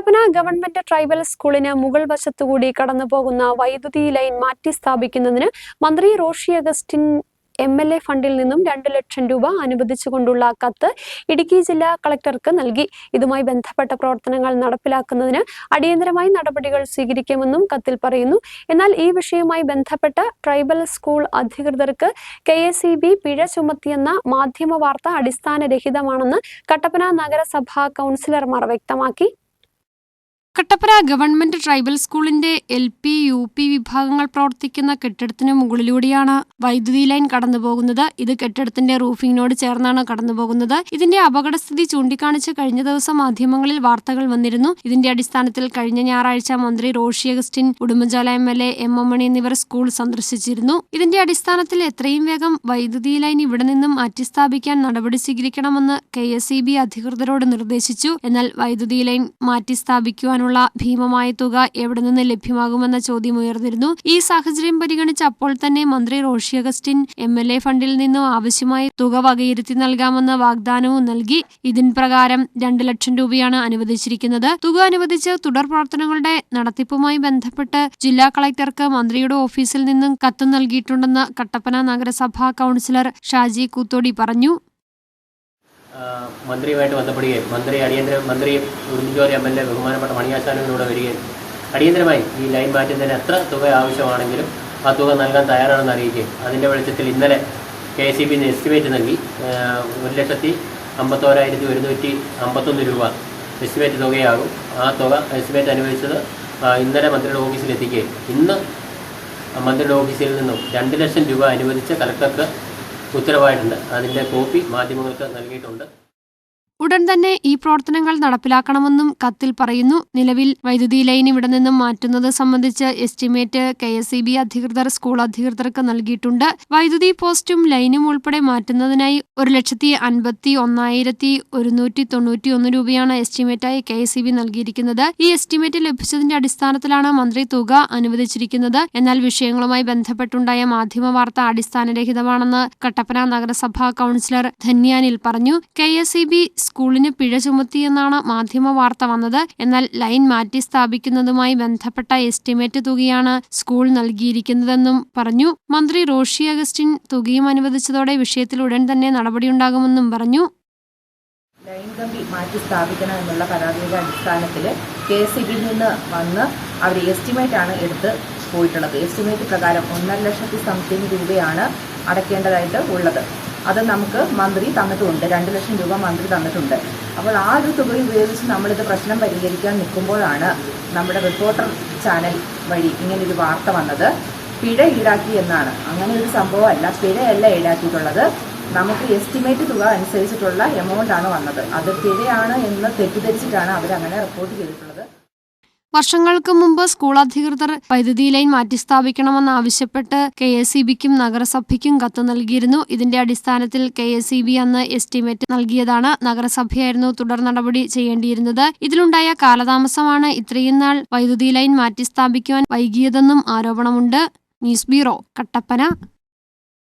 Kattappana government tribal സ്കൂളിന് മുകൾ വശത്തുകൂടി കടന്നു പോകുന്ന വൈദ്യുതി ലൈൻ മാറ്റി സ്ഥാപിക്കുന്നതിന് മന്ത്രി Roshi Augustine M L A ഫണ്ടിൽ നിന്നും രണ്ട് ലക്ഷം രൂപ അനുവദിച്ചുകൊണ്ടുള്ള കത്ത് ഇടുക്കി ജില്ലാ കളക്ടർക്ക് നൽകി. ഇതുമായി ബന്ധപ്പെട്ട പ്രവർത്തനങ്ങൾ നടപ്പിലാക്കുന്നതിന് അടിയന്തരമായി നടപടികൾ സ്വീകരിക്കുമെന്നും കത്തിൽ പറയുന്നു. എന്നാൽ ഈ വിഷയവുമായി ബന്ധപ്പെട്ട ട്രൈബൽ സ്കൂൾ അധികൃതർക്ക് കെ എസ് ഇ ബി പിഴ ചുമത്തിയെന്ന മാധ്യമ വാർത്ത അടിസ്ഥാനരഹിതമാണെന്ന് കട്ടപ്പന നഗരസഭാ കൗൺസിലർമാർ വ്യക്തമാക്കി. കട്ടപ്പന ഗവൺമെന്റ് ട്രൈബൽ സ്കൂളിന്റെ എൽ പി യു പി വിഭാഗങ്ങൾ പ്രവർത്തിക്കുന്ന കെട്ടിടത്തിന് മുകളിലൂടെയാണ് വൈദ്യുതി ലൈൻ കടന്നുപോകുന്നത്. ഇത് കെട്ടിടത്തിന്റെ റൂഫിങ്ങിനോട് ചേർന്നാണ് കടന്നുപോകുന്നത്. ഇതിന്റെ അപകടസ്ഥിതി ചൂണ്ടിക്കാണിച്ച് കഴിഞ്ഞ ദിവസം മാധ്യമങ്ങളിൽ വാർത്തകൾ വന്നിരുന്നു. ഇതിന്റെ അടിസ്ഥാനത്തിൽ കഴിഞ്ഞ ഞായറാഴ്ച മന്ത്രി Roshi Augustine Udumbanchola M L A M M Mani എന്നിവർ സ്കൂൾ സന്ദർശിച്ചിരുന്നു. ഇതിന്റെ അടിസ്ഥാനത്തിൽ എത്രയും വേഗം വൈദ്യുതി ലൈൻ ഇവിടെ നിന്നും മാറ്റിസ്ഥാപിക്കാൻ നടപടി സ്വീകരിക്കണമെന്ന് കെ എസ് ഇ ബി അധികൃതരോട് നിർദ്ദേശിച്ചു. എന്നാൽ വൈദ്യുതി ലൈൻ മാറ്റി സ്ഥാപിക്കുവാനുള്ള ഭീമമായ തുക എവിടെ നിന്ന് ലഭ്യമാകുമെന്ന ചോദ്യം ഉയർന്നിരുന്നു. ഈ സാഹചര്യം പരിഗണിച്ച് അപ്പോൾ തന്നെ മന്ത്രി Roshi Augustine M L A ഫണ്ടിൽ നിന്നും ആവശ്യമായ തുക വകയിരുത്തി നൽകാമെന്ന വാഗ്ദാനവും നൽകി. ഇതിൻ പ്രകാരം രണ്ട് ലക്ഷം രൂപയാണ് അനുവദിച്ചിരിക്കുന്നത്. തുക അനുവദിച്ച് തുടർ പ്രവർത്തനങ്ങളുടെ നടത്തിപ്പുമായി ബന്ധപ്പെട്ട് ജില്ലാ കളക്ടർക്ക് മന്ത്രിയുടെ ഓഫീസിൽ നിന്നും കത്ത് നൽകിയിട്ടുണ്ടെന്ന് കട്ടപ്പന നഗരസഭാ കൌൺസിലർ ഷാജി കൂത്തോടി പറഞ്ഞു. മന്ത്രിയുമായിട്ട് ബന്ധപ്പെടുകയും മന്ത്രി അടിയന്തര മന്ത്രി ഉടുമ്പൻചോല എം എൽ എ ബഹുമാനപ്പെട്ട മണിയാശാനോട് വരികയും അടിയന്തരമായി ഈ ലൈൻ മാറ്റുന്നതിന് എത്ര തുക ആവശ്യമാണെങ്കിലും ആ തുക നൽകാൻ തയ്യാറാണെന്ന് അറിയിക്കുകയും അതിന്റെ വെളിച്ചത്തിൽ ഇന്നലെ കെ സി ബിന്ന് എസ്റ്റിമേറ്റ് നൽകി. ഒരു ലക്ഷത്തി അമ്പത്തോരായിരത്തി ഒരുന്നൂറ്റി അമ്പത്തൊന്ന് രൂപ എസ്റ്റിമേറ്റ് തുകയാകും. ആ തുക എസ്റ്റിമേറ്റ് അനുവദിച്ചത് ഇന്നലെ മന്ത്രിയുടെ ഓഫീസിൽ എത്തിക്കുകയും ഇന്ന് മന്ത്രിയുടെ ഓഫീസിൽ നിന്നും രണ്ട് ലക്ഷം രൂപ അനുവദിച്ച കലക്ടർക്ക് ഉത്തരവായിട്ടുണ്ട്. അതിന്റെ കോപ്പി മാധ്യമങ്ങൾക്ക് നൽകിയിട്ടുണ്ട്. ഉടൻ തന്നെ ഈ പ്രവർത്തനങ്ങൾ നടപ്പിലാക്കണമെന്നും കത്തിൽ പറയുന്നു. നിലവിൽ വൈദ്യുതി ലൈൻ ഇവിടെ നിന്നും മാറ്റുന്നത് സംബന്ധിച്ച് എസ്റ്റിമേറ്റ് കെ എസ് അധികൃതർ സ്കൂൾ അധികൃതർക്ക് നൽകിയിട്ടുണ്ട്. വൈദ്യുതി പോസ്റ്റും ലൈനും ഉൾപ്പെടെ മാറ്റുന്നതിനായി ഒരു ലക്ഷത്തി അൻപത്തി ഒന്നായിരത്തി ഒരുന്നൂറ്റി തൊണ്ണൂറ്റി ഒന്ന് രൂപയാണ് എസ്റ്റിമേറ്റായി കെ എസ് നൽകിയിരിക്കുന്നത്. ഈ എസ്റ്റിമേറ്റ് ലഭിച്ചതിന്റെ അടിസ്ഥാനത്തിലാണ് മന്ത്രി തുക അനുവദിച്ചിരിക്കുന്നത്. എന്നാൽ വിഷയങ്ങളുമായി ബന്ധപ്പെട്ടുണ്ടായ മാധ്യമ വാർത്ത അടിസ്ഥാനരഹിതമാണെന്ന് കട്ടപ്പന നഗരസഭാ കൌൺസിലർ ധന്യാനിൽ പറഞ്ഞു. കെ എസ് സ്കൂളിന് പിഴ ചുമത്തിയെന്നാണ് മാധ്യമ വാർത്ത വന്നത്. എന്നാൽ ലൈൻ മാറ്റി സ്ഥാപിക്കുന്നതുമായി ബന്ധപ്പെട്ട എസ്റ്റിമേറ്റ് തുകയാണ് സ്കൂൾ നൽകിയിരിക്കുന്നതെന്നും പറഞ്ഞു. മന്ത്രി റോഷി അഗസ്റ്റിൻ തുകയും അനുവദിച്ചതോടെ വിഷയത്തിൽ ഉടൻ തന്നെ നടപടിയുണ്ടാകുമെന്നും പറഞ്ഞു. ലൈൻ കമ്പി മാറ്റി സ്ഥാപിക്കണം എന്നുള്ള പരാതിയുടെ അടിസ്ഥാനത്തിൽ കെ എസ് സി ബിയിൽ നിന്ന് വന്ന് അവർ എസ്റ്റിമേറ്റ് ആണ് എടുത്ത് പോയിട്ടുള്ളത്. എസ്റ്റിമേറ്റ് പ്രകാരം ഒന്നര ലക്ഷത്തി സംതിങ് രൂപയാണ് അടയ്ക്കേണ്ടതായിട്ട് ഉള്ളത്. അത് നമുക്ക് മന്ത്രി തന്നിട്ടുണ്ട് രണ്ട് ലക്ഷം രൂപ മന്ത്രി തന്നിട്ടുണ്ട്. അപ്പോൾ ആ ഒരു തുക ഉപയോഗിച്ച് നമ്മളിത് പ്രശ്നം പരിഹരിക്കാൻ നിൽക്കുമ്പോഴാണ് നമ്മുടെ റിപ്പോർട്ടർ ചാനൽ വഴി ഇങ്ങനൊരു വാർത്ത വന്നത്. പിഴ ഈടാക്കി എന്നാണ്. അങ്ങനെ ഒരു സംഭവമല്ല. പിഴയല്ല ഈടാക്കിയിട്ടുള്ളത്. നമുക്ക് എസ്റ്റിമേറ്റ് തുക അനുസരിച്ചിട്ടുള്ള എമൗണ്ട് ആണ് വന്നത്. അത് പിഴയാണ് എന്ന് തെറ്റിദ്ധരിച്ചിട്ടാണ് അവർ അങ്ങനെ റിപ്പോർട്ട് ചെയ്തിട്ടുള്ളത്. വർഷങ്ങൾക്ക് മുമ്പ് സ്കൂൾ അധികൃതർ വൈദ്യുതി ലൈൻ മാറ്റിസ്ഥാപിക്കണമെന്നാവശ്യപ്പെട്ട് കെ എസ് ഇ ബിക്കും നഗരസഭയ്ക്കും കത്ത് നൽകിയിരുന്നു. ഇതിന്റെ അടിസ്ഥാനത്തിൽ കെ എസ് ഇ ബി അന്ന് എസ്റ്റിമേറ്റ് നൽകിയതാണ്. നഗരസഭയായിരുന്നു തുടർ നടപടി ചെയ്യേണ്ടിയിരുന്നത്. ഇതിലുണ്ടായ കാലതാമസമാണ് ഇത്രയും നാൾ വൈദ്യുതി ലൈൻ മാറ്റിസ്ഥാപിക്കുവാൻ വൈകിയതെന്നും ആരോപണമുണ്ട്. News bureau Kattappana.